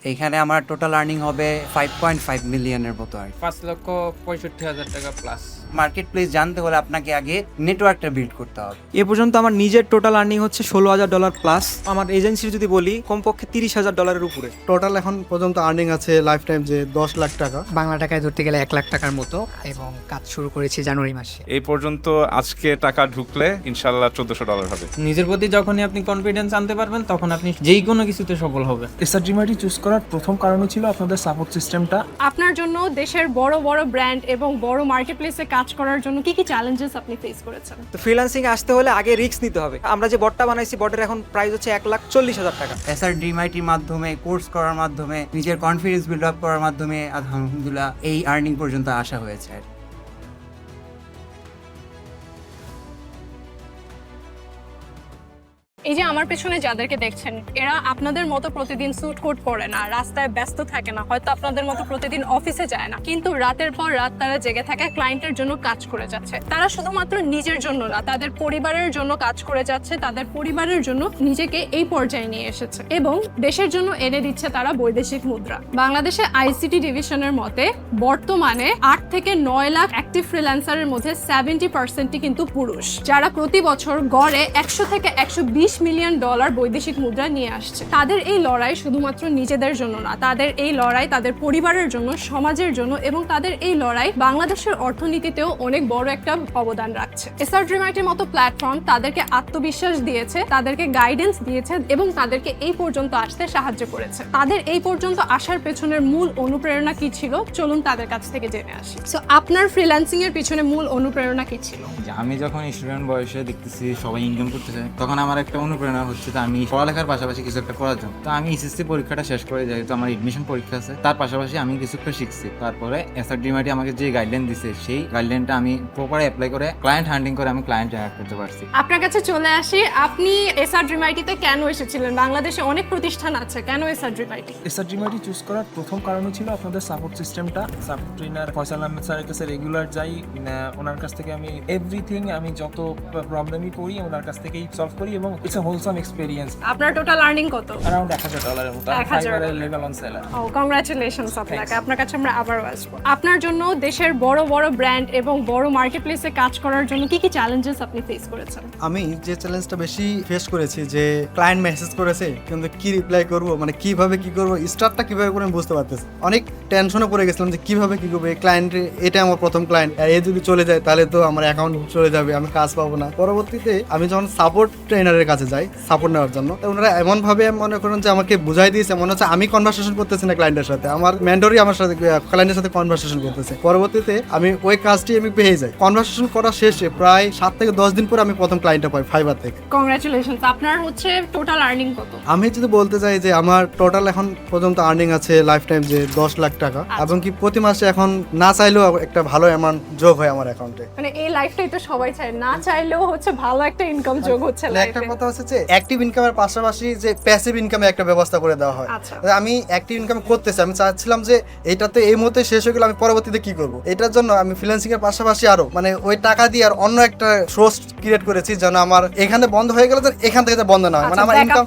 এইখানে আমার total earning হবে ফাইভ পয়েন্ট ফাইভ মিলিয়নের মতো আর পাঁচ লক্ষ পঁয়ষট্টি হাজার টাকা প্লাস মার্কেট প্লেস জানতে হলে আপনাকে আগে নেটওয়ার্কটা বিল্ড করতে হবে। এ পর্যন্ত আমার নিজের টোটাল আর্নিং হচ্ছে ষোলো হাজার ডলার প্লাস আমার এজেন্সির যদি বলি কমপক্ষে তিরিশ হাজার ডলারের উপরে। টোটাল এখন পর্যন্ত আর্নিং আছে লাইফ টাইম যে দশ লাখ টাকা। বাংলা টাকায় ধরতে গেলে এক লাখ টাকার মতো এবং কাজ শুরু করেছি জানুয়ারি মাসে। এই পর্যন্ত আজকে টাকা ঢুকলে ইনশাল্লাহ চোদ্দশো ডলার হবে। নিজের প্রতি যখনই আপনি কনফিডেন্স আনতে পারবেন তখন আপনি যেই কোনো কিছুতে সফল হবে এসআরজিমাইটি চুজ করার প্রথম কারণই ছিল আপনাদের সাপোর্ট সিস্টেমটা আপনার জন্য দেশের বড় বড় ব্র্যান্ড এবং বড় মার্কেট প্লেসে কাজ করার জন্য কি কি চ্যালেঞ্জেস আপনি ফেস করেছেন? তো ফ্রিল্যান্সিং আসতে হলে আগে রিস্ক নিতে হবে। আমরা যে বটটা বানাইছি বটের এখন প্রাইস হচ্ছে এক লাখ চল্লিশ হাজার টাকা। এসআর ডিমাইটির মাধ্যমে কোর্স করার মাধ্যমে নিজের কনফিডেন্স বিল্ড আপ করার মাধ্যমে আলহামদুলিল্লাহ এই আর্নিং পর্যন্ত আসা হয়েছে আর এই যে আমার পেছনে যাদেরকে দেখছেন, এরা আপনাদের মতো প্রতিদিন স্যুট কোট পরে না, রাস্তায় ব্যস্ত থাকে না, হয়তো আপনাদের মতো প্রতিদিন অফিসে যায় না, কিন্তু রাতের পর রাত তারা জেগে থাকে ক্লায়েন্টের জন্য কাজ করে যাচ্ছে। তারা শুধুমাত্র নিজের জন্য না, তাদের পরিবারের জন্য কাজ করে যাচ্ছে, তাদের পরিবারের জন্য নিজেকে এই পর্যায়ে নিয়ে এসেছে এবং দেশের জন্য এনে দিচ্ছে তারা বৈদেশিক মুদ্রা। বাংলাদেশে আইসিটি ডিভিশনের মতে, বর্তমানে আট থেকে নয় লাখ অ্যাক্টিভ ফ্রিল্যান্সারের মধ্যে সেভেন্টি পার্সেন্টই কিন্তু পুরুষ, যারা প্রতি বছর গড়ে একশো থেকে একশো বিশ মিলিয়ন ডলার বৈদেশিক মুদ্রা নিয়ে আসছে। তাদের এই লড়াই শুধুমাত্র নিজেদের জন্য না, তাদের এই লড়াই তাদের পরিবারের জন্য, সমাজের জন্য এবং তাদের এই লড়াই বাংলাদেশের অর্থনীতিতেও অনেক বড় একটা অবদান রাখছে। এসআর ড্রিমাইটের মতো প্ল্যাটফর্ম তাদেরকে আত্মবিশ্বাস দিয়েছে, তাদেরকে গাইডেন্স দিয়েছে এবং তাদেরকে এই পর্যন্ত আসতে সাহায্য করেছে। তাদের এই পর্যন্ত আসার পেছনের মূল অনুপ্রেরণা কি ছিল? চলুন তাদের কাছ থেকে জেনে আসি। সো আপনার ফ্রিল্যান্সিং এর পিছনে মূল অনুপ্রেরণা কি ছিল? আমি যখন স্টুডেন্ট বয়সে দেখতেছি, সবাই ইনকাম করতেছে, তখন আমার একটা অনুপ্রেরণা হচ্ছে যে আমি পড়ালেখার পাশাপাশি কিছু একটা করার জন্য। তো আমি এসএসসি পরীক্ষাটা শেষ করে যাই তো আমার এডমিশন পরীক্ষা আছে। তার পাশাপাশি আমি কিছু একটা শিখছি। তারপরে এসআর ডিমাটি আমাকে যে গাইডলাইন দিছে সেই গাইডলাইনটা আমি প্রপার অ্যাপ্লাই করে ক্লায়েন্ট হান্ডিং করে আমি ক্লায়েন্ট জেনারেট করতে পারছি। আপনার কাছে চলে আসি আপনি এসআর ড্রিমাইটিতে কেন এসেছিলেন? বাংলাদেশে অনেক প্রতিষ্ঠান আছে কেন এসআর ড্রিমাইটি এসআরজিমাইটি চুজ করার প্রথম কারণই ছিল আপনাদের সাপোর্ট সিস্টেমটা সাপোর্ট ট্রেনার ফয়সাল আহমেদ স্যারের কাছে রেগুলার যাই না, ওনার কাছ থেকে আমি এভরিথিং আমি যত প্রবলেমই করি ওনার কাছ থেকেই সলভ করি এবং ইটস এ হোলসাম এক্সপিরিয়েন্স আপনার টোটাল আর্নিং কত? এক হাজার ডলারের মতো। 1000 ফাইবারের লেভেল অন সেলার ও কংগ্রাচুলেশনস আপনাকে। আপনার কাছে আমরা আবারও আসব। আপনার জন্য দেশের বড় বড় ব্র্যান্ড এবং বড় মার্কেট প্লেসে কাজ করার জন্য কি কি চ্যালেঞ্জেস আপনি ফেস করেছেন? আমি যে চ্যালেঞ্জটা বেশি ফেস করেছি যে ক্লায়েন্ট মেসেজ করেছে কিন্তু কি রিপ্লাই করব মানে কীভাবে কি করব স্টার্টটা কীভাবে করে আমি বুঝতে পারতেছি অনেক টেনশনে পড়ে গেছিলাম যে কীভাবে কি করব এই ক্লায়েন্ট এটা আমার প্রথম ক্লায়েন্ট এ যদি চলে যায় তাহলে তো আমার অ্যাকাউন্ট চলে যাবে আমি কাজ পাবো না। পরবর্তীতে আমি যখন সাপোর্ট ট্রেনারের কাছে যাই সাপোর্ট নেওয়ার জন্য। ওনারা এমন ভাবে মনে করেন যে আমাকে বুঝাই দিয়েছে মনে হচ্ছে আমি কনভারসেশন করতেছি না ক্লায়েন্টের সাথে। আমার মেন্টরই আমার সাথে ক্লায়েন্টের সাথে কনভারসেশন করতেছে। পরবর্তীতে আমি ওই কাজটি আমি পেয়ে যাই। কনভারসেশন করা শেষে প্রায় সাত থেকে দশ দিন পরে আমি প্রথম ক্লায়েন্টটা পাই ফাইবার থেকে। আপনার হচ্ছে টোটাল আর্নিং কত? আমি যদি বলতে চাই যে আমার টোটাল এখন পর্যন্ত আর্নিং আছে লাইফ টাইম যে দশ লাখ টাকা এবং কি প্রতি মাসে এখন না চাইলেও একটা ভালো অ্যামাউন্ট যোগ হয় আমার অ্যাকাউন্টে মানে এই লাইফটাই তো সবাই চায় না চাইলেও হচ্ছে ভালো একটা ইনকাম যোগ হচ্ছে একটা কথা হচ্ছে যে অ্যাক্টিভ ইনকামের পাশাপাশি যে প্যাসিভ ইনকামে একটা ব্যবস্থা করে দেওয়া হয়। আচ্ছা। আমি অ্যাক্টিভ ইনকাম করতেছি আমি চাচ্ছিলাম যে এটাতে এই মুহূর্তে শেষ হয়ে গেলে আমি পরবর্তীতে কি করব? এটার জন্য আমি ফ্রিল্যান্সিং এর পাশাপাশি আরও মানে ওই টাকা দিয়ে আর অন্য একটা সোর্স ক্রিয়েট করেছি যেন আমার এখানে বন্ধ হয়ে গেলে এখান থেকে বন্ধ না হয়। মানে আচ্ছা, আমার ইনকাম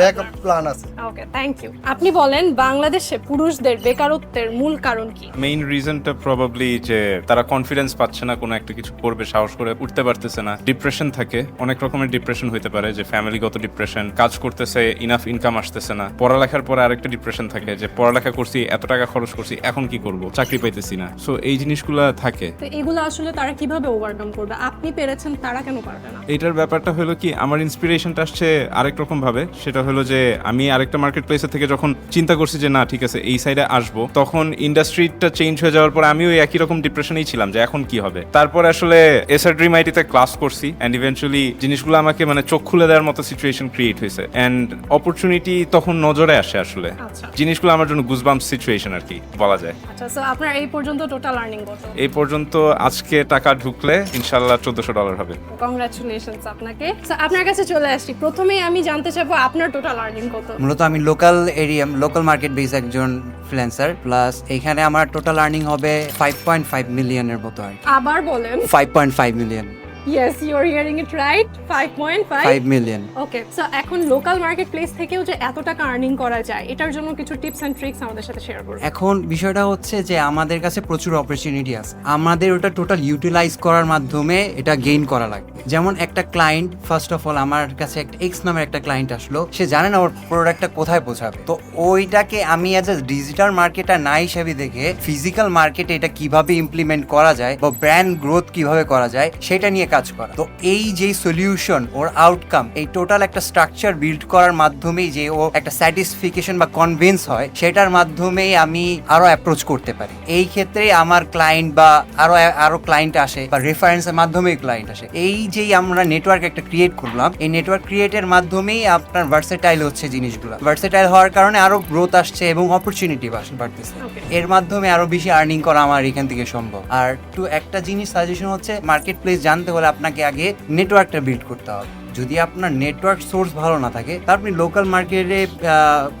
ব্যাকআপ প্ল্যান আছে। ওকে থ্যাংক ইউ আপনি বলেন বাংলাদেশে পুরুষদের বেকারত্বের মূল কারণ কি? মেইন রিজনটা প্রবাবলি যে তারা কনফিডেন্স পাচ্ছে না কোনো একটা কিছু করবে সাহস করে উঠতে পারতেছে না। ডিপ্রেশন থাকে অনেক রকমের ডিপ্রেশন হতে পারে যে ফ্যামিলিগত ডিপ্রেশন কাজ করতেছে ইনাফ ইনকাম আসতেছে না। পড়ালেখার পরে আরেকটা ডিপ্রেশন থাকে যে পড়ালেখা করছি এত টাকা খরচ করছি এখন কি করব? চাকরি পাইতেছি না। সো এই জিনিসগুলা থাকে। তো এগুলো আসলে তারা কীভাবে ওভারকাম করবে? আপনি পেরেছেন তারা কেন পারবে না? এইটার ব্যাপারটা হলো কি আমার ইন্সপিরেশনটা আসছে আরেক রকম ভাবে সেটা হলো যে আমি আরেকটা মার্কেট প্লেসের থেকে যখন চিন্তা করছি যে না ঠিক আছে এই সাইডে আসব তখন ইন্ডাস্ট্রিটা চেঞ্জ হয়ে যাওয়ার পর আমিও ওই একই রকম ডিপ্রেশনেই ছিলাম যে এখন কি হবে? তারপর আসলে এসআর ড্রিম আইটিতে ক্লাস করছি অ্যান্ড ইভেন্চুয়ালি জিনিসগুলো আমাকে মানে চোখ খুলে দেওয়ার মতো সিচুয়েশন ক্রিয়েট হয়েছে। অ্যান্ড অপরচুনিটি তখন নজরে আসে আসলে। আচ্ছা। জিনিসগুলো আমার জন্য গুজবাম সিচুয়েশন আর কি বলা যায়। আচ্ছা সো আপনার এই পর্যন্ত টোটাল আর্নিং কত? এই পর্যন্ত আজকে টাকা ঢুকলে ইনশাল্লাহ চোদ্দশো ডলার হবে। কংগ্রাচুলেশনস আপনাকে। আপনার কাছে চলে আসি প্রথমেই আমি জানতে চাইব আপনার টোটাল আর্নিং কত? মূলত আমি local area local market base একজন ফ্রিল্যান্সার প্লাস এইখানে আমার টোটাল আর্নিং হবে ফাইভ পয়েন্ট ফাইভ মিলিয়নের মতো আর আবার বলেন। Five point five million yes you are hearing it right 5.5 five million okay so এখন লোকাল মার্কেট প্লেস থেকেও যে এত টাকা আর্নিং করা যায় এটার জন্য কিছু টিপস এন্ড ট্রিক্স আমাদের সাথে শেয়ার করুন। এখন বিষয়টা হচ্ছে যে আমাদের কাছে প্রচুর অপরচুনিটি আছে। আমাদের ওটা টোটাল ইউটিলাইজ করার মাধ্যমে এটা গেইন করা লাগবে। যেমন একটা ক্লায়েন্ট ফার্স্ট অফ অল আমার কাছে একটা এক্স নামের একটা ক্লায়েন্ট আসলো। সে জানে না ওর প্রোডাক্টটা কোথায় পৌঁছাবে। তো ওইটাকে আমি অ্যাজ এ ডিজিটাল মার্কেটার না হিসেবে দেখে ফিজিক্যাল মার্কেটে এটা কীভাবে ইমপ্লিমেন্ট করা যায় বা ব্র্যান্ড গ্রোথ কীভাবে করা যায় সেটা নিয়ে কাজ করা। তো এই যে সলিউশন ওর আউটকাম এই টোটাল একটা স্ট্রাকচার বিল্ড করার মাধ্যমেই যে ও একটা স্যাটিসফিকেশন বা কনভিন্স হয় সেটার মাধ্যমেই আমি আরও অ্যাপ্রোচ করতে পারি। এই ক্ষেত্রে আমার ক্লায়েন্ট বা আরও আরও ক্লায়েন্ট আসে বা রেফারেন্সের মাধ্যমেই ক্লায়েন্ট আসে। এই যেই আমরা নেটওয়ার্ক একটা ক্রিয়েট করলাম এই নেটওয়ার্ক ক্রিয়েটের মাধ্যমেই আপনার ভার্সেটাইল হচ্ছে জিনিসগুলো। ভার্সেটাইল হওয়ার কারণে আরও গ্রোথ আসছে এবং অপরচুনিটি বাড়তেছে। এর মাধ্যমে আরও বেশি আর্নিং করা আমার এখান থেকে সম্ভব। আর একটু একটা জিনিস সাজেশন হচ্ছে মার্কেট প্লেস জানতে হলে আপনাকে আগে নেটওয়ার্কটা বিল্ড করতে হবে। যদি আপনার নেটওয়ার্ক সোর্স ভালো না থাকে তাহলে আপনি লোকাল মার্কেটে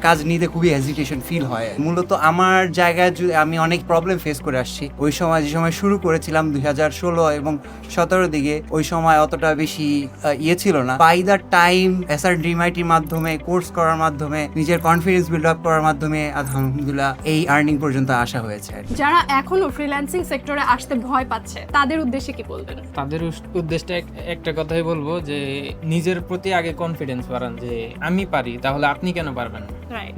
কাজ নিতে খুবই হেজিটেশন ফিল হয়। মূলত আমার জায়গায় যদি- আমি অনেক প্রবলেম ফেস করে আসছি ওই সময় যে সময় শুরু করেছিলাম দুই হাজার ষোলো এবং সতেরো দিকে ওই সময় অতটা বেশি ইয়ে ছিল না। বাই দ্য টাইম এসআর ডিমাইটির মাধ্যমে কোর্স করার মাধ্যমে নিজের কনফিডেন্স বিল্ড আপ করার মাধ্যমে আলহামদুলিল্লাহ এই আর্নিং পর্যন্ত আসা হয়েছে যারা এখনও ফ্রিল্যান্সিং সেক্টরে আসতে ভয় পাচ্ছে তাদের উদ্দেশ্যে কি বলবেন? তাদের উদ্দেশ্যে একটা কথাই বলব যে নিজের প্রতি আগে কনফিডেন্স বাড়ান যে আমি পারি তাহলে আপনি কেন পারবেন না?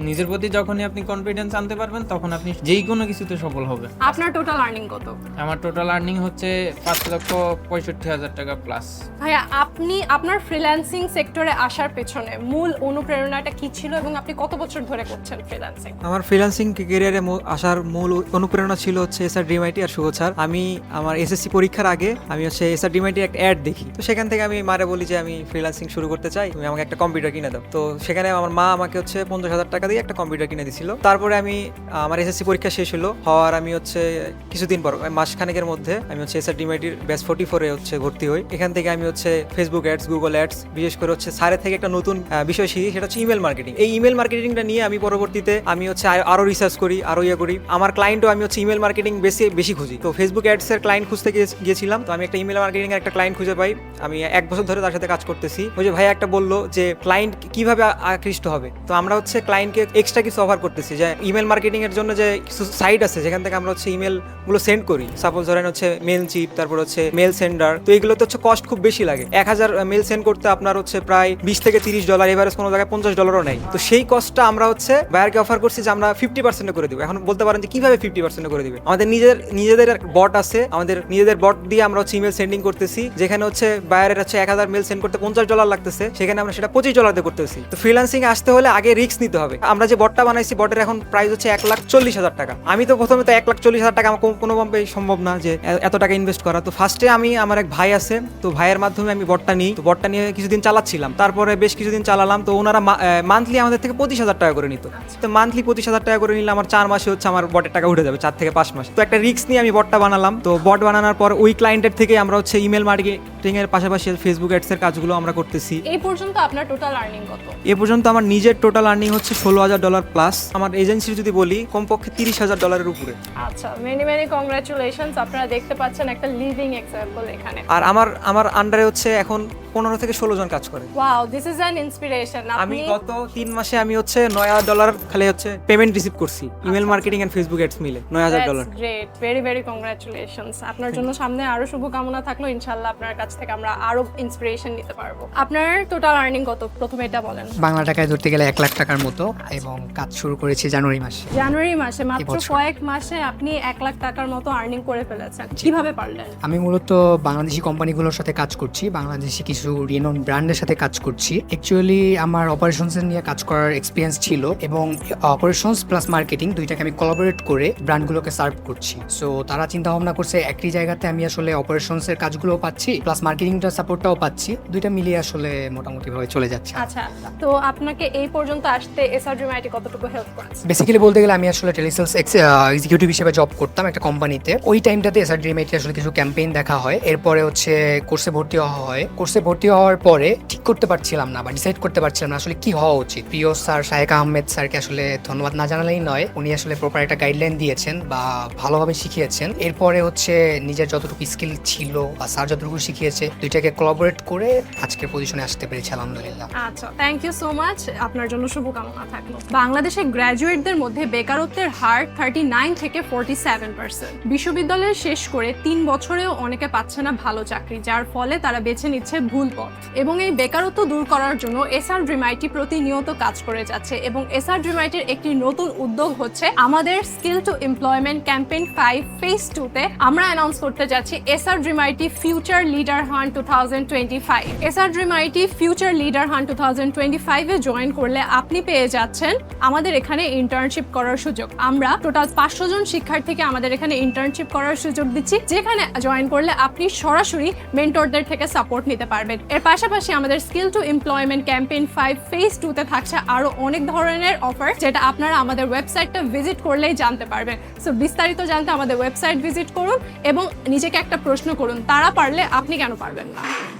নিজের প্রতি যখনই আপনি কনফিডেন্স আনতে পারবেন তখন আপনি যেই কোনো কিছুতে সফল হবে। আপনার টোটাল আর্নিং কত? আমার টোটাল আর্নিং হচ্ছে পাঁচ লক্ষ পঁয়ষট্টি হাজার টাকা প্লাস ভাইয়া আপনি আপনার ফ্রিল্যান্সিং সেক্টরে আসার পেছনে মূল অনুপ্রেরণাটা কি ছিল এবং আপনি কত বছর ধরে করছেন ফ্রিল্যান্সিং আমার ফ্রিল্যান্সিং ক্যারিয়ারে আসার মূল অনুপ্রেরণা ছিল হচ্ছে এসআর ডিমাইটি আর শুভ স্যার আমি আমার এসএসসি পরীক্ষার আগে আমি হচ্ছে এসআর ডিমাইটি একটা অ্যাড দেখি। তো সেখান থেকে আমি মারে বলি যে আমি ফ্রিল্যান্সিং শুরু করতে চাই তুমি আমাকে একটা কম্পিউটার কিনে দাও। তো সেখানে আমার মা আমাকে হচ্ছে পঞ্চাশ হাজার টাকা দিয়ে একটা কম্পিউটার কিনে দিছিল। তারপরে আমি আমার এসএসসি পরীক্ষা শেষ হলো। হওয়ার আমি হচ্ছে কিছুদিন পর মাসখানেকের মধ্যে আমি হচ্ছে এসআর ডিমাইটির ব্যাচ ফোর্টি ফোরে হচ্ছে ভর্তি হই। এখান থেকে আমি হচ্ছে ফেসবুক অ্যাডস গুগল অ্যাডস বিশেষ করে হচ্ছে সারে থেকে একটা নতুন বিষয় শিখি, সেটা হচ্ছে ইমেল মার্কেটিং এই ইমেল মার্কেটিংটা নিয়ে আমি পরবর্তীতে আমি হচ্ছে আ- আরও রিসার্চ করি আরও ইয়ে করি। আমার ক্লায়েন্টও আমি হচ্ছে ইমেল মার্কেটিং বেশি বেশি খুঁজি। তো ফেসবুক অ্যাডস এর ক্লায়েন্ট খুঁজতে গিয়ে- গিয়েছিলাম। তো আমি একটা ইমেল মার্কেটিং একটা ক্লায়েন্ট খুঁজে পাই। আমি এক বছর ধরে তার সাথে কাজ করতেছি। ওই যে ভাই একটা বলল যে ক্লায়েন্ট কীভাবে আকৃষ্ট হবে। তো আমরা হচ্ছে ক্লায়েন্টকে এক্সট্রা কিছু অফার করতেছি। যে ইমেল মার্কেটিং এর জন্য যে কিছু সাইট আছে, যেখান থেকে আমরা হচ্ছে ইমেলগুলো সেন্ড করি। সাপোজ ধরেন হচ্ছে মেল চিপ তারপর হচ্ছে মেল সেন্ডার তো এগুলোতে হচ্ছে কস্ট খুব বেশি লাগে। এক হাজার মেল সেন্ড করতে আপনার হচ্ছে প্রায় বিশ থেকে তিরিশ ডলার এভারেজ কোনো জায়গায় পঞ্চাশ ডলারও নেই। তো সেই কস্টটা আমরা হচ্ছে বায়ারকে অফার করছি যে আমরা ফিফটি পার্সেন্টে করে দিব। এখন বলতে পারেন যে কীভাবে ফিফটি পার্সেন্টে করে দিবে? আমাদের নিজের নিজেদের বট আছে। আমাদের নিজেদের বট দিয়ে আমরা হচ্ছে ইমেল সেন্ডিং করতেছি। যেখানে হচ্ছে বায়ারের হচ্ছে এক হাজার মেল সেন্ড করতে পঞ্চাশ ডলার লাগতেছে। সেখানে আমরা সেটা পঁচিশ ডলার দিয়ে করতেছি। তো ফ্রিল্যান্সিং আসতে হলে আগে রিস্ক নিতে হবে। আমরা যে বটটা বানাইছি বটের এখন প্রাইস হচ্ছে এক লাখ চল্লিশ হাজার টাকা। আমি তো প্রথমে তো এক লাখ চল্লিশ হাজার টাকা আমার কোনো- কোনোভাবেই সম্ভব না যে এত টাকা ইনভেস্ট করা। তো ফার্স্টে আমি আমার এক ভাই আছে তো ভাইয়ের মাধ্যমে আমি বটটা নিই। তো বটটা নিয়ে কিছুদিন চালাচ্ছিলাম। তারপরে বেশ কিছুদিন চালালাম তো ওনারা মান্থলি আমাদের থেকে পঁচিশ হাজার টাকা করে নিত। তো মান্থলি পঁচিশ হাজার টাকা করে নিলে আমার চার মাসে হচ্ছে আমার বটের টাকা উঠে যাবে চার থেকে পাঁচ মাস। তো একটা রিস্ক নিয়ে আমি বটটা বানালাম। তো বট বানানোর পর ওই ক্লায়েন্টের থেকে আমরা হচ্ছে ইমেল মার্কেটিং এর পাশাপাশি ফেসবুক অ্যাডস এর কাজগুলো আমরা করতেছি। এই পর্যন্ত আপনার টোটাল আর্নিং কত? এ পর্যন্ত আমার নিজের টোটাল আর্নিং হচ্ছে ষোলো হাজার ডলার প্লাস আমার এজেন্সির যদি বলি কমপক্ষে তিরিশ হাজার ডলারের উপরে। আচ্ছা মেনি মেনি কংগ্রাচুলেশনস আপনারা দেখতে পাচ্ছেন একটা লিভিং এক্সাম্পল এখানে। আর আমার আমার আন্ডারে হচ্ছে এখন পনেরো থেকে ষোলো জন কাজ করে। Wow this is an inspiration আমি গত তিন মাসে আমি হচ্ছে নয় হাজার ডলার খালি হচ্ছে পেমেন্ট রিসিভ করছি। Email marketing and Facebook ads মিলে নয় হাজার dollar great very very congratulations আপনার জন্য সামনে আরও শুভকামনা থাকল। ইনশাআল্লাহ আপনার কাছ থেকে আমরা আরও ইন্সপিরেশন নিতে পারব। আপনার টোটাল আর্নিং কত? প্রথমে এটা বলেন। বাংলা টাকায় ধরতে গেলে এক লাখ টাকার মতো এবং কাজ শুরু করেছি জানুয়ারি মাসে। জানুয়ারি মাসে মাত্র কয়েক মাসে আপনি এক লাখ টাকার মতো আর্নিং করে ফেলেছেন। কীভাবে পারলেন? আমি মূলত বাংলাদেশি কোম্পানিগুলোর সাথে কাজ করছি। বাংলাদেশি কিছু রিনোন ব্র্যান্ডের সাথে কাজ করছি। অ্যাকচুয়ালি আমার অপারেশনস নিয়ে কাজ করার এক্সপিরিয়েন্স ছিল এবং অপারেশনস প্লাস মার্কেটিং দুইটাকে আমি কোলাবোরেট করে ব্র্যান্ডগুলোকে সার্ভ করছি। সো তারা চিন্তা ভাবনা করছে একই জায়গাতে আমি আসলে অপারেশনস এর কাজগুলোও পাচ্ছি প্লাস মার্কেটিংটা সাপোর্টটাও পাচ্ছি। দুইটা মিলিয়ে আসলে মোটামুটি ভাবে চলে যাচ্ছে। আচ্ছা তো আপনাকে এই পর্যন্ত আসতে এসআর ড্রিমাইটি কতটুকু হেল্প করেছে? বেসিক্যালি বলতে গেলে আমি আসলে টেলিসেলস এক্সিকিউটিভ হিসেবে জব করতাম একটা কোম্পানিতে ওই টাইমটাতে এসআর ডিএমআইটি আসলে কিছু ক্যাম্পেইন দেখা হয়। এরপরে হচ্ছে কোর্সে ভর্তি হওয়া হয়। কোর্সে ভর্তি ভর্তি হওয়ার পরে ঠিক করতে পারছিলাম না বা ডিসাইড করতে পারছিলাম না আসলে কি হওয়া উচিত। প্রিয় স্যার শাহেক আহমেদ স্যারকে আসলে ধন্যবাদ না জানালেই নয়, উনি আসলে প্রপার একটা গাইডলাইন দিয়েছেন বা ভালোভাবে শিখিয়েছেন। এরপরে হচ্ছে নিজের যতটুকু স্কিল ছিল বা স্যার যতটুকু শিখিয়েছে, দুইটাকে কোলাবোরেট করে আজকের পজিশনে আসতে পেরেছি, আলহামদুলিল্লাহ। আচ্ছা থ্যাংক ইউ সো মাচ আপনার জন্য শুভকামনা থাকল। বাংলাদেশে গ্র্যাজুয়েটদের মধ্যে বেকারত্বের হার থার্টি নাইন থেকে ফোরটি সেভেন পার্সেন্ট বিশ্ববিদ্যালয় শেষ করে তিন বছরেও অনেকে পাচ্ছে না ভালো চাকরি, যার ফলে তারা বেছে নিচ্ছে ভুল পথ। এবং এই বেকারত্ব দূর করার জন্য এসআর ড্রিমাইটি প্রতিনিয়ত কাজ করে যাচ্ছে এবং এসআর ড্রিমাইটির একটি নতুন উদ্যোগ হচ্ছে আমাদের skill to employment campaign five phase টুতে আমরা অ্যানাউন্স করতে যাচ্ছি SR dream IT future leader hunt two thousand twenty five SR dream IT future leader hunt two thousand twenty ফাইভে জয়েন করলে আপনি পেয়ে যাচ্ছেন আমাদের এখানে ইন্টার্নশিপ করার সুযোগ। আমরা টোটাল পাঁচশো জন শিক্ষার্থীকে আমাদের এখানে ইন্টার্নশিপ করার সুযোগ দিচ্ছি, যেখানে জয়েন করলে আপনি সরাসরি মেন্টরদের থেকে সাপোর্ট নিতে পারবেন। এর পাশাপাশি আমাদের skill to employment campaign five phase টুতে থাকছে আরও অনেক ধরনের অফার যেটা আপনারা আমাদের ওয়েবসাইটটা ভিজিট করলেই জানতে পারবেন। সো বিস্তারিত জানতে আমাদের ওয়েবসাইট ভিজিট করুন এবং নিজেকে একটা প্রশ্ন করুন, তারা পারলে আপনি কেন পারবেন না?